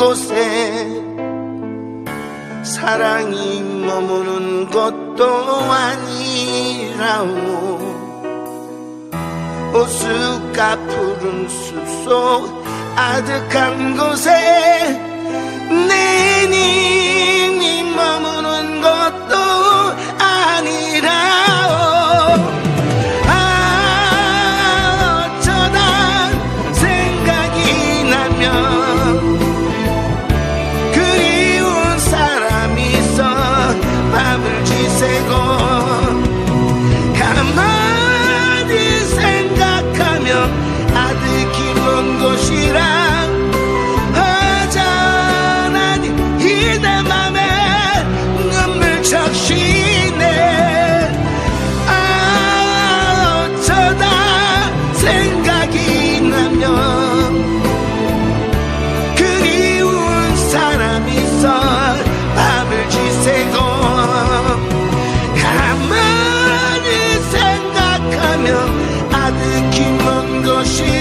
곳에 사랑이 머무는 것도 아니라오. 오스카 푸른 숲속 아득한 곳에 내 있으면 그리운 사람 있어 밤을 지새고 가만히 생각하면 아득히 먼 것이